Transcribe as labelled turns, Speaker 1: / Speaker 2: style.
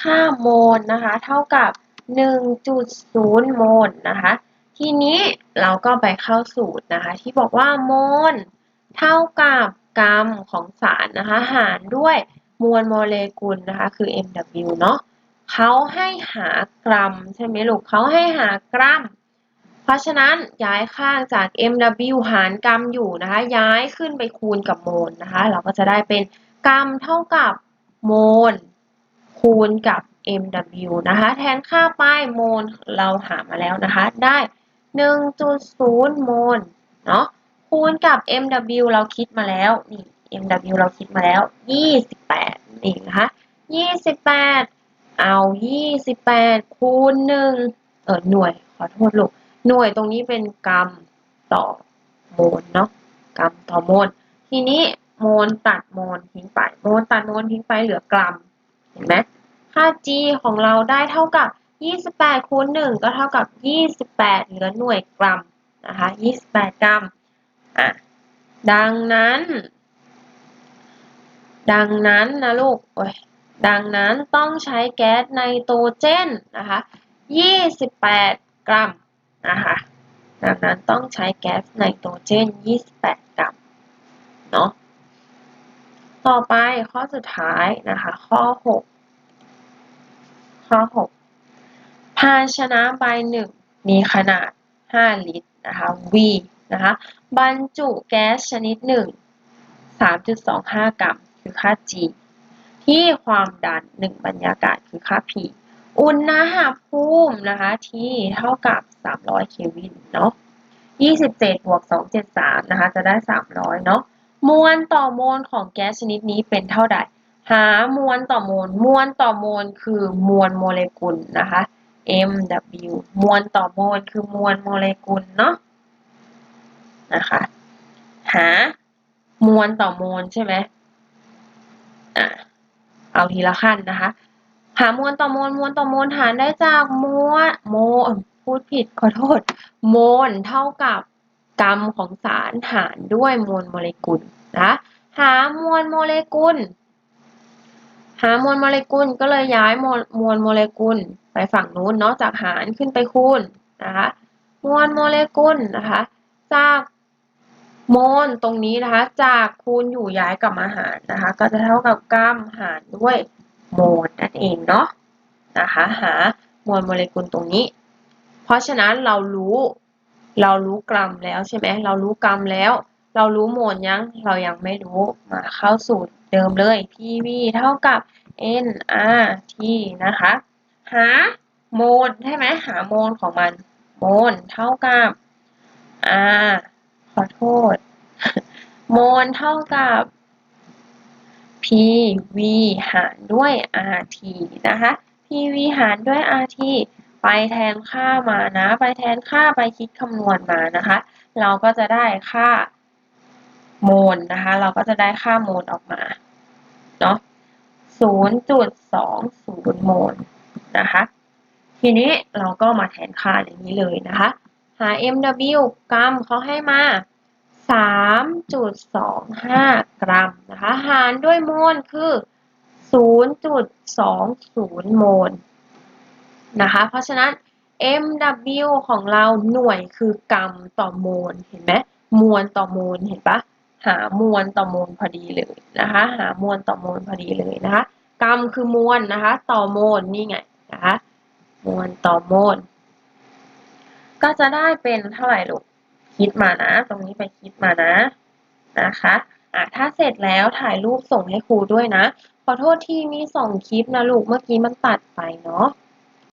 Speaker 1: ค่าโมลนะคะ เท่ากับ 1.0 โมลนะคะ ทีนี้เราก็ไปเข้าสูตรนะคะ ที่บอกว่าโมลเท่ากับกรัมของสารนะคะ หารด้วยมวลโมเลกุลนะคะ คือ mw เนาะเขาให้หากรัมใช่ไหมลูกเขาให้หากรัม เพราะฉะนั้นย้ายข้างจาก mw หารกรัมอยู่นะคะ ย้ายขึ้นไปคูณกับโมลนะคะ เราก็จะได้เป็นกรัมเท่ากับโมล คูณกับ mw นะคะ แทนค่าป้ายโมลเราหามาแล้วนะคะ ได้ 1.0 โมลเนาะคูณกับ mw เราคิดมาแล้วนี่ mw เราคิดมาแล้ว 28นี่นะคะ28 เอา 28 คูณ 1 เออหน่วย ขอโทษลูก หน่วยตรงนี้เป็นกรัมต่อโมลเนาะกรัมต่อโมล ทีนี้โมลตัดโมลทิ้งไป โมลตัดโมลทิ้งไปเหลือกรัม เห็นไหม ค่า g ของเราได้เท่ากับ 28คูณ1ก็เท่ากับ 28 เหลือหน่วยกรัมนะคะ28 กรัมอะดังนั้น ดังนั้นนะลูกโอ้ยดังนั้นต้องใช้แก๊สไนโตรเจนนะคะ28 กรัมนะคะดังนั้นต้องใช้แก๊สไนโตรเจน 28 กรัมเนาะต่อไปข้อสุดท้ายนะคะ ข้อ 6 ข้อ6ภาชนะใบหนึ่งมีขนาด 5 ลิตรนะคะ V นะคะบรรจุแก๊สชนิดหนึ่ง3.25 กรัม คือค่า G ที่ความดัน 1 บรรยากาศคือค่า P อุณหภูมินะคะที่เท่ากับ 300 เควินเนาะ27 บวก 273 นะคะ จะได้ 300 เนาะมวลต่อโมลของแก๊สชนิดนี้เป็นเท่าใด หามวลต่อโมลมวลต่อโมลคือมวลโมเลกุลนะคะ mw มวลต่อโมลคือมวลโมเลกุลเนาะนะคะ หามวลต่อโมลใช่ไหมอะเอาทีละขั้นนะคะ หามวลต่อโมลมวลต่อโมลหารได้จากมวลโมลพูดผิดขอโทษโมลเท่ากับกรัมของสารหารด้วยมวลโมเลกุลนะหามวลโมเลกุล หามวลโมเลกุลก็เลยย้ายมวลมลโมเลกุลไปฝั่งนู้นเนาะจากหารขึ้นไปคูณนะคะมวลโมเลกุลนะคะจากโมลตรงนี้นะคะจากคูณอยู่ย้ายกลับมาหารนะคะก็จะเท่ากับกรัมหารด้วยโมลนั่นเองเนาะนะคะหามวลโมเลกุลตรงนี้ เพราะฉะนั้นเรารู้เรารู้กรัมแล้วใช่ไหมเรารู้กรัมแล้ว เรารู้โมลยังเรายังไม่รู้มาเข้าสูตร เดิมเลย PV เท่ากับ nRT นะคะ หาโมลใช่ไหมหาโมลของมัน โมลเท่ากับ R ขอโทษ โมลเท่ากับ PV หารด้วย RT นะคะ PV หารด้วย RT ไปแทนค่ามานะ ไปแทนค่าไปคิดคำนวณมานะคะ เราก็จะได้ค่า โมลนะคะ เราก็จะได้ค่าโมลออกมาเนาะ0.20 โมลนะคะ ทีนี้เราก็มาแทนค่าอย่างนี้เลยนะคะ หา mw กรัมเขาให้มา 3.25 กรัมนะคะ หารด้วยโมลคือ 0.20 โมลนะคะ เพราะฉะนั้น mw ของเราหน่วยคือกรัมต่อโมล เห็นไหมมวลต่อโมล เห็นปะ หามวลต่อโมลพอดีเลยนะคะ หามวลต่อโมลพอดีเลยนะคะ กรัมคือมวลนะคะ ต่อโมลนี่ไงนะคะ มวลต่อโมลก็จะได้เป็นเท่าไหร่ลูกคิดมานะ ตรงนี้ไปคิดมานะนะคะอะถ้าเสร็จแล้วถ่ายรูปส่งให้ครูด้วยนะ ขอโทษที่มีส่งคลิปนะลูกเมื่อกี้มันตัดไปเนาะ